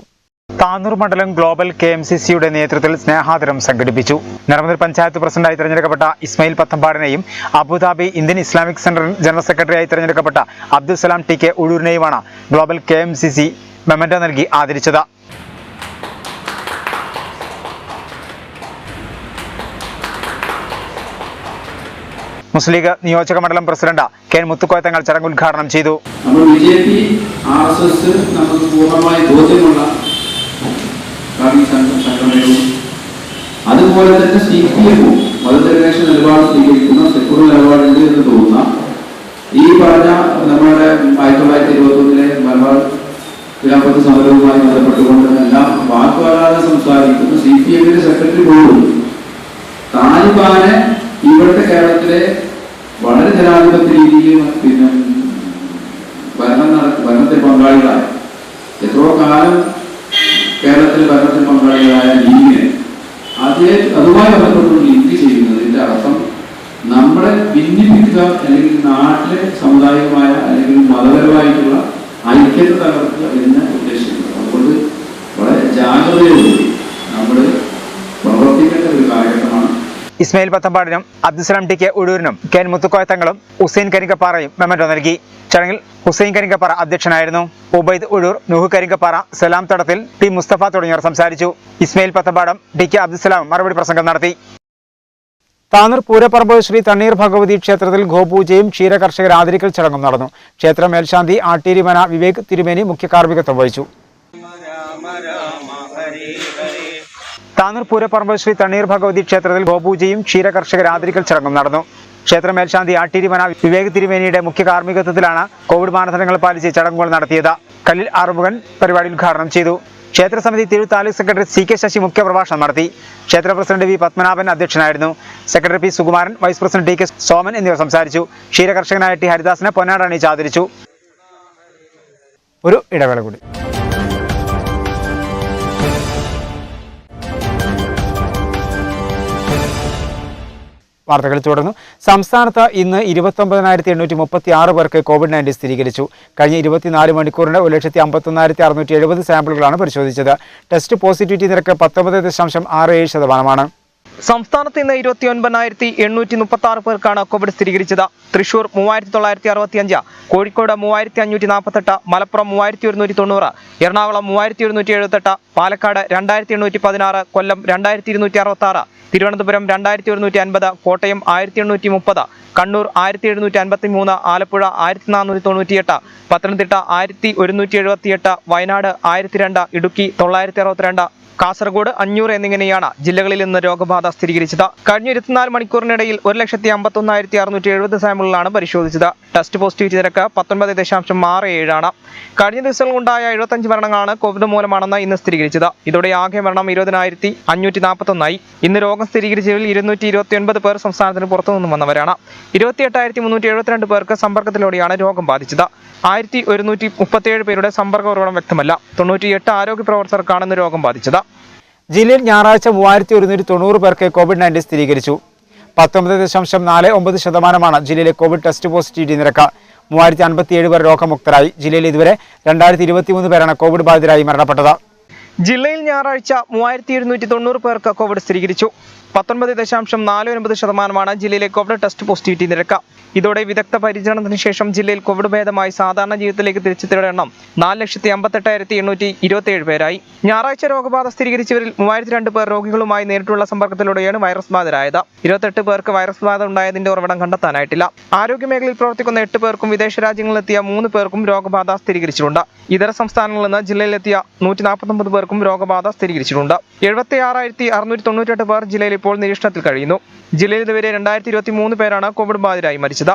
Speaker 1: താനൂർ മണ്ഡലം ഗ്ലോബൽ കെ എം സി സിയുടെ നേതൃത്വത്തിൽ സ്നേഹാദരം സംഘടിപ്പിച്ചു. നർമ്മദൽ പഞ്ചായത്ത് പ്രസിഡന്റായി തെരഞ്ഞെടുക്കപ്പെട്ട Ismail പത്തമ്പാടിനെയും Abu Dhabi Indian Islamic centre general സെക്രട്ടറിയായി തെരഞ്ഞെടുക്കപ്പെട്ട Abdul Salam T K ഉഴൂരിനെയുമാണ് global K M C C memento നൽകി ആദരിച്ചത്. മുസ്ലിം ലീഗ് നിയോജക മണ്ഡലം പ്രസിഡന്റ് കെ മുത്തുക്കോയത്തങ്ങൾ മുത്തുക്കോയ തങ്ങൾ ചടങ്ങ് ഉദ്ഘാടനം ചെയ്തു.
Speaker 7: നമുക്ക് പൂർണമായി കാർമിക സംഘം സംഘടനകളും അതുപോലെ തന്നെ സി പി എമ്മും മതനിരപേക്ഷ നിലപാട് സ്വീകരിക്കുന്ന സെക്യൂർ നിലപാടുണ്ട് എന്ന് തോന്നുന്ന ഈ പറഞ്ഞ നമ്മുടെ ആയിരത്തി തൊള്ളായിരത്തി ഇരുപത്തി ഒന്നിലെ മലബാർ ഖിലാഫത്ത് സമരവുമായി ബന്ധപ്പെട്ടുകൊണ്ട് എല്ലാം വാക്കുവരാതെ സംസാരിക്കുന്ന സി പി എമ്മിന്റെ സെക്രട്ടറി പോലും താലിബാനെ ഇവിടുത്തെ കേരളത്തിലെ വളരെ ജനാധിപത്യ രീതിയിൽ പിന്നെ ഭരണം നട ഭരണത്തിൽ പങ്കാളികളായി. എത്രയോ കാലം കേരളത്തിൽ ഭരണത്തിൽ പങ്കാളികളായ ലീഗിനെ അതേ അതുമായി ബന്ധപ്പെട്ടുകൊണ്ട് ലീഗ് ചെയ്യുന്നതിന്റെ അർത്ഥം നമ്മളെ ഭിന്നിപ്പിക്കുക അല്ലെങ്കിൽ നാട്ടിലെ സമുദായികമായ അല്ലെങ്കിൽ മതപരമായിട്ടുള്ള ഐക്യത തകർക്കുക എന്ന് ഉദ്ദേശിക്കുന്നത് അതുകൊണ്ട് വളരെ ജാഗ്രതയോടുകൂടി നമ്മൾ പ്രവർത്തിക്കേണ്ട ഒരു കാലഘട്ടമാണ്
Speaker 1: ഇസ്മായിൽ പത്തമ്പാടിനും അബ്ദുസലാം ടി കെ ഉഴൂരിനും കെ എൻ മുത്തുക്കോയ തങ്ങളും ഹുസൈൻ കരിങ്കപ്പാറയും മെമ്മറ്റോ നൽകി. ചടങ്ങിൽ ഹുസൈൻ കരിങ്കപ്പാറ അധ്യക്ഷനായിരുന്നു. ഉബൈദ് ഉഴൂർ നുഹു കരിങ്കപ്പാറ സലാം തടത്തിൽ ടി മുസ്തഫ തുടങ്ങിയവർ സംസാരിച്ചു. ഇസ്മയിൽ പത്തമ്പാടം ടി കെ അബ്ദുസലാം മറുപടി പ്രസംഗം നടത്തി. താനൂർ പൂരപ്പറമ്പ് ശ്രീ തണ്ണീർ ഭഗവതി ക്ഷേത്രത്തിൽ ഗോപൂജയും ക്ഷീരകർഷകർ ആദരിക്കൽ ചടങ്ങും നടന്നു. ക്ഷേത്ര മേൽശാന്തി ആട്ടീരിമന വിവേക് തിരുമേനി മുഖ്യ കാർമ്മികത്വം വഹിച്ചു. താനൂർ പൂരപ്പറമ്പ് ശ്രീ തണ്ണീർ ഭഗവതി ക്ഷേത്രത്തിൽ ഗോപൂജയും ക്ഷീരകർഷക ആദരിക്കൽ ചടങ്ങും നടന്നു. ക്ഷേത്ര മേൽശാന്തി ആട്ടിരിമന വിവേക് തിരുമേനിയുടെ മുഖ്യ കാർമ്മികത്വത്തിലാണ് കോവിഡ് മാനദണ്ഡങ്ങൾ പാലിച്ച് ചടങ്ങുകൾ നടത്തിയത്. കല്ലിൽ ആറുമുഖൻ പരിപാടി ഉദ്ഘാടനം ചെയ്തു. ക്ഷേത്രസമിതി Tirur taluk secretary C K Sasi മുഖ്യ പ്രഭാഷണം നടത്തി. ക്ഷേത്ര പ്രസിഡന്റ് വി പത്മനാഭൻ അധ്യക്ഷനായിരുന്നു. Secretary P Sukumaran vice president T K Soman എന്നിവർ സംസാരിച്ചു. ക്ഷീരകർഷകനായ ടി ഹരിദാസിനെ പൊന്നാടണി ആദരിച്ചു. ഒരു ഇടവേള കൂടി. വാർത്തകൾ തുടർന്നു. സംസ്ഥാനത്ത് ഇന്ന് ഇരുപത്തൊമ്പതിനായിരത്തി എണ്ണൂറ്റി മുപ്പത്തി ആറ് പേർക്ക് കോവിഡ് നയന്റീൻ സ്ഥിരീകരിച്ചു. കഴിഞ്ഞ ഇരുപത്തിനാല് മണിക്കൂറിന് ഒരു ലക്ഷത്തി അമ്പത്തൊന്നായിരത്തി അറുന്നൂറ്റി എഴുപത് സാമ്പിളുകളാണ് പരിശോധിച്ചത്. ടെസ്റ്റ് പോസിറ്റിവിറ്റി നിരക്ക് പത്തൊമ്പത് ദശാംശം ആറ് ഏഴ് ശതമാനമാണ്.
Speaker 3: സംസ്ഥാനത്ത് ഇന്ന് ഇരുപത്തി ഒൻപതിനായിരത്തി എണ്ണൂറ്റി മുപ്പത്തി ആറ് പേർക്കാണ് കോവിഡ് സ്ഥിരീകരിച്ചത്. തൃശൂർ മൂവായിരത്തി തൊള്ളായിരത്തി അറുപത്തി അഞ്ച് കോഴിക്കോട് മൂവായിരത്തി അഞ്ഞൂറ്റി നാൽപ്പത്തെട്ട് മലപ്പുറം മൂവായിരത്തി ഒരുന്നൂറ്റി തൊണ്ണൂറ് എറണാകുളം മൂവായിരത്തി ഒരുന്നൂറ്റി എഴുപത്തെട്ട് പാലക്കാട് രണ്ടായിരത്തി എണ്ണൂറ്റി പതിനാറ് കൊല്ലം രണ്ടായിരത്തി ഇരുന്നൂറ്റി അറുപത്തി ആറ് തിരുവനന്തപുരം രണ്ടായിരത്തി ഒരുന്നൂറ്റി അൻപത് കോട്ടയം ആയിരത്തി എണ്ണൂറ്റി മുപ്പത് കണ്ണൂർ ആയിരത്തി എഴുന്നൂറ്റി അൻപത്തി മൂന്ന് ആലപ്പുഴ ആയിരത്തി നാനൂറ്റി തൊണ്ണൂറ്റിയെട്ട് പത്തനംതിട്ട ആയിരത്തി ഒരുന്നൂറ്റി എഴുപത്തിയെട്ട് വയനാട് ആയിരത്തി രണ്ട് ഇടുക്കി തൊള്ളായിരത്തി അറുപത്തിരണ്ട് കാസർഗോഡ് അഞ്ഞൂറ് എന്നിങ്ങനെയാണ് ജില്ലകളിൽ ഇന്ന് രോഗബാധ സ്ഥിരീകരിച്ചത്. കഴിഞ്ഞ ഇരുപത്തിനാല് മണിക്കൂറിനിടയിൽ ഒരു ലക്ഷത്തി അമ്പത്തൊന്നായിരത്തി അറുന്നൂറ്റി എഴുപത് സാമ്പിളുകളാണ് പരിശോധിച്ചത്. ടെസ്റ്റ് പോസിറ്റിവിറ്റി നിരക്ക് പത്തൊൻപത് ദശാംശം ആറ് ഏഴാണ്. കഴിഞ്ഞ ദിവസങ്ങളുണ്ടായ എഴുപത്തഞ്ച് മരണങ്ങളാണ് കോവിഡ് മൂലമാണെന്ന് ഇന്ന് സ്ഥിരീകരിച്ചത്. ഇതോടെ ആകെ മരണം ഇരുപതിനായിരത്തി അഞ്ഞൂറ്റി നാൽപ്പത്തൊന്നായി ഇന്ന് രോഗം സ്ഥിരീകരിച്ചതിൽ ഇരുന്നൂറ്റി ഇരുപത്തിയൊൻപത് പേർ സംസ്ഥാനത്തിന് പുറത്തുനിന്നും വന്നവരാണ്. ഇരുപത്തിയെട്ടായിരത്തി മുന്നൂറ്റി എഴുപത്തിരണ്ട് പേർക്ക് സമ്പർക്കത്തിലൂടെയാണ് രോഗം ബാധിച്ചത്. ആയിരത്തി ഒരുന്നൂറ്റി മുപ്പത്തിയേഴ് പേരുടെ സമ്പർക്ക ഉറവിടം വ്യക്തമല്ല. തൊണ്ണൂറ്റിയെട്ട് ആരോഗ്യ പ്രവർത്തകർക്കാണ് ഇന്ന് രോഗം ബാധിച്ചത്.
Speaker 1: ജില്ലയിൽ ഞായറാഴ്ച മൂവായിരത്തി ഒരുന്നൂറ്റി തൊണ്ണൂറ് പേർക്ക് കോവിഡ് നയന്റീൻ സ്ഥിരീകരിച്ചു. പത്തൊമ്പത് ദശാംശം നാല് ഒമ്പത് ശതമാനമാണ് ജില്ലയിലെ കോവിഡ് ടെസ്റ്റ് പോസിറ്റിവിറ്റി നിരക്ക്. മൂവായിരത്തി അൻപത്തിയേഴ് പേർ രോഗമുക്തരായി. ജില്ലയിൽ ഇതുവരെ രണ്ടായിരത്തി ഇരുപത്തിമൂന്ന് പേരാണ് കോവിഡ് ബാധിതരായി മരണപ്പെട്ടത്.
Speaker 3: ജില്ലയിൽ ഞായറാഴ്ച മൂവായിരത്തി ഇരുന്നൂറ്റി തൊണ്ണൂറ് പേർക്ക് കോവിഡ് സ്ഥിരീകരിച്ചു. പത്തൊൻപത് ദശാംശം നാല് ഒൻപത് ശതമാനമാണ് ജില്ലയിലെ കോവിഡ് ടെസ്റ്റ് പോസിറ്റിവിറ്റി നിരക്ക്. ഇതോടെ വിദഗ്ധ പരിചരണത്തിന് ശേഷം ജില്ലയിൽ കോവിഡ് ഭേദമായി സാധാരണ ജീവിതത്തിലേക്ക് തിരിച്ചെത്തിയവരുടെ എണ്ണം നാല് ലക്ഷത്തി അമ്പത്തെട്ടായിരത്തി എണ്ണൂറ്റി ഇരുപത്തിയേഴ് പേരായി. ഞായറാഴ്ച രോഗബാധ സ്ഥിരീകരിച്ചവരിൽ മൂവായിരത്തി രണ്ട് പേർ രോഗികളുമായി നേരിട്ടുള്ള സമ്പർക്കത്തിലൂടെയാണ് വൈറസ് ബാധിതരായത്. ഇരുപത്തെട്ട് പേർക്ക് വൈറസ് ബാധ ഉണ്ടായതിന്റെ ഉറവിടം കണ്ടെത്താനായിട്ടില്ല. ആരോഗ്യ മേഖലയിൽ പ്രവർത്തിക്കുന്ന എട്ട് പേർക്കും വിദേശ രാജ്യങ്ങളിലെത്തിയ മൂന്ന് പേർക്കും രോഗബാധ സ്ഥിരീകരിച്ചിട്ടുണ്ട്. ഇതര സംസ്ഥാനങ്ങളിൽ നിന്ന് ജില്ലയിലെത്തിയ നൂറ്റി നാൽപ്പത്തൊമ്പത് പേർക്കും രോഗബാധ സ്ഥിരീകരിച്ചിട്ടുണ്ട്. എഴുപത്തി ആറായിരത്തി അറുന്നൂറ്റി തൊണ്ണൂറ്റെട്ട് പേർ ജില്ലയിൽ ഇപ്പോൾ നിരീക്ഷണത്തിൽ കഴിയുന്നു. ജില്ലയിൽ ഇതുവരെ രണ്ടായിരത്തി ഇരുപത്തി മൂന്ന് പേരാണ് കോവിഡ് ബാധിതരായി മരിച്ചത്.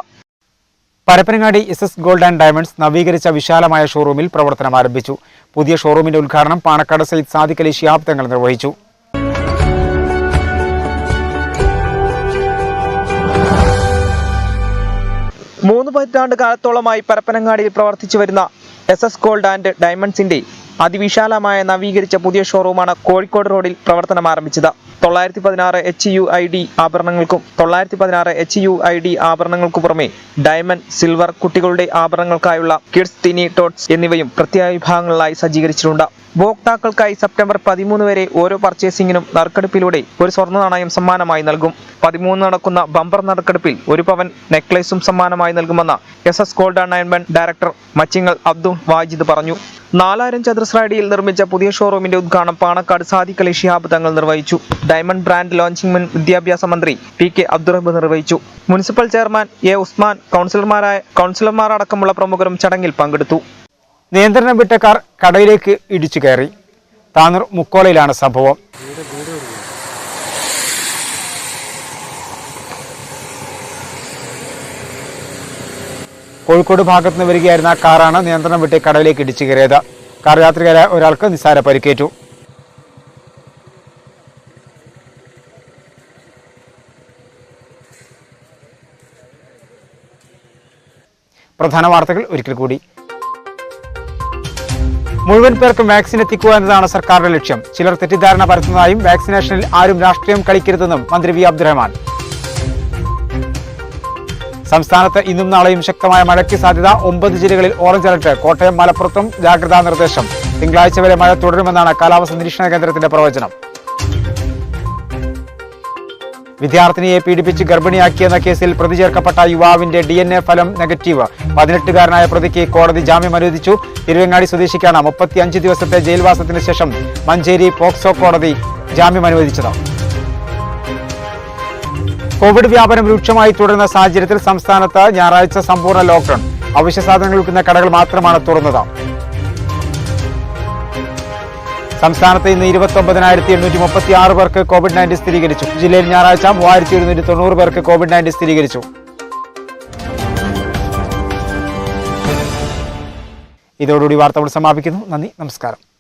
Speaker 1: Parappanangadi S S gold and diamonds നവീകരിച്ച വിശാലമായ ഷോറൂമിൽ പ്രവർത്തനം ആരംഭിച്ചു. പുതിയ ഷോറൂമിന്റെ ഉദ്ഘാടനം പാണക്കാട് സയ്യിദ് സാദിഖ് അലി ശിഹാബ് തങ്ങൾ നിർവഹിച്ചു.
Speaker 3: മൂന്ന് പതിറ്റാണ്ട് കാലത്തോളമായി പരപ്പനങ്ങാടിയിൽ പ്രവർത്തിച്ചു വരുന്ന എസ് എസ് ഗോൾഡ് ആൻഡ് ഡയമണ്ട്സിന്റെ അതിവിശാലമായ നവീകരിച്ച പുതിയ ഷോറൂമാണ് കോഴിക്കോട് റോഡിൽ പ്രവർത്തനം ആരംഭിച്ചത്. തൊള്ളായിരത്തി പതിനാറ് എച്ച് യു ഐ ഡി ആഭരണങ്ങൾക്കും തൊള്ളായിരത്തി പതിനാറ് എച്ച് യു ഐ ഡി ആഭരണങ്ങൾക്കു പുറമെ ഡയമണ്ട് സിൽവർ കുട്ടികളുടെ ആഭരണങ്ങൾക്കായുള്ള കിഡ്സ് തിനി ടോട്ട്സ് എന്നിവയും പ്രത്യേക വിഭാഗങ്ങളിലായി സജ്ജീകരിച്ചിട്ടുണ്ട്. ഉപഭോക്താക്കൾക്കായി സെപ്റ്റംബർ പതിമൂന്ന് വരെ ഓരോ പർച്ചേസിംഗിനും നറുക്കെടുപ്പിലൂടെ ഒരു സ്വർണ നാണയം സമ്മാനമായി നൽകും. പതിമൂന്ന് നടക്കുന്ന ബമ്പർ നറുക്കെടുപ്പിൽ ഒരു പവൻ നെക്ലേസും സമ്മാനമായി നൽകുമെന്ന് S S gold and director Machingal Abdul Wajid പറഞ്ഞു. നാലായിരം ചതുരശ്ര അടിയിൽ നിർമ്മിച്ച പുതിയ ഷോറൂമിന്റെ ഉദ്ഘാടനം പാണക്കാട് സാദിഖ് അലി ഷിഹാബ് തങ്ങൾ നിർവഹിച്ചു. ഡയമണ്ട് ബ്രാൻഡ് ലോഞ്ചിംഗ് മുൻ വിദ്യാഭ്യാസ മന്ത്രി പി കെ അബ്ദുറഹ്ബ് നിർവഹിച്ചു. മുനിസിപ്പൽ ചെയർമാൻ എ ഉസ്മാൻ കൗൺസിലർമാരായ അടക്കമുള്ള പ്രമുഖരും ചടങ്ങിൽ പങ്കെടുത്തു.
Speaker 1: നിയന്ത്രണം വിട്ട കാർ കടയിലേക്ക് ഇടിച്ചു കയറി. താനൂർ മുക്കോളയിലാണ് സംഭവം. കോഴിക്കോട് ഭാഗത്ത് നിന്ന് വരികയായിരുന്ന കാറാണ് നിയന്ത്രണം വിട്ട് കടലിലേക്ക് ഇടിച്ചു കയറിയത്. കാർ യാത്രികരായ ഒരാൾക്ക് നിസ്സാര പരിക്കേറ്റു. പ്രധാന വാർത്തകൾ ഒരിക്കൽ കൂടി. മുഴുവൻ പേർക്കും വാക്സിൻ എത്തിക്കുക എന്നതാണ് സർക്കാരിന്റെ ലക്ഷ്യം. ചിലർ തെറ്റിദ്ധാരണ പരത്തുന്നതായും വാക്സിനേഷനിൽ ആരും രാഷ്ട്രീയം കളിക്കരുതെന്നും മന്ത്രി വി അബ്ദുറഹ്മാൻ. സംസ്ഥാനത്ത് ഇന്നും നാളെയും ശക്തമായ മഴയ്ക്ക് സാധ്യത. ഒമ്പത് ജില്ലകളിൽ ഓറഞ്ച് അലർട്ട്. കോട്ടയം മലപ്പുറത്തും ജാഗ്രതാ നിർദ്ദേശം. തിങ്കളാഴ്ച വരെ മഴ തുടരുമെന്നാണ് കാലാവസ്ഥ നിരീക്ഷണ കേന്ദ്രത്തിന്റെ പ്രവചനം. വിദ്യാർത്ഥിനിയെ പീഡിപ്പിച്ച് ഗർഭിണിയാക്കിയെന്ന കേസിൽ പ്രതി ചേർക്കപ്പെട്ട യുവാവിന്റെ ഡി എൻ എ ഫലം നെഗറ്റീവ്. പതിനെട്ടുകാരനായ പ്രതിക്ക് കോടതി ജാമ്യം അനുവദിച്ചു. തിരുവങ്ങാടി സ്വദേശിക്കാണ് മുപ്പത്തിയഞ്ച് ദിവസത്തെ ജയിൽവാസത്തിന് ശേഷം മഞ്ചേരി പോക്സോ കോടതി ജാമ്യം അനുവദിച്ചത്. കോവിഡ് വ്യാപനം രൂക്ഷമായി തുടരുന്ന സാഹചര്യത്തിൽ സംസ്ഥാനത്ത് ഞായറാഴ്ച സമ്പൂർണ ലോക്ഡൌൺ അവശ്യ സാധനങ്ങൾ വിൽക്കുന്ന കടകൾ മാത്രമാണ് തുറന്നത്. സംസ്ഥാനത്ത് ഇന്ന് ഇരുപത്തി ഒമ്പതിനായിരത്തി എണ്ണൂറ്റി മുപ്പത്തി ആറ് പേർക്ക് കോവിഡ് നയന്റീൻ സ്ഥിരീകരിച്ചു. ജില്ലയിൽ ഞായറാഴ്ച മൂവായിരത്തി ഒരുന്നൂറ്റി തൊണ്ണൂറ് പേർക്ക് കോവിഡ് നയന്റീൻ സ്ഥിരീകരിച്ചു. ഇതോടുകൂടി വാർത്തകൾ സമാപിക്കുന്നു. നന്ദി നമസ്കാരം.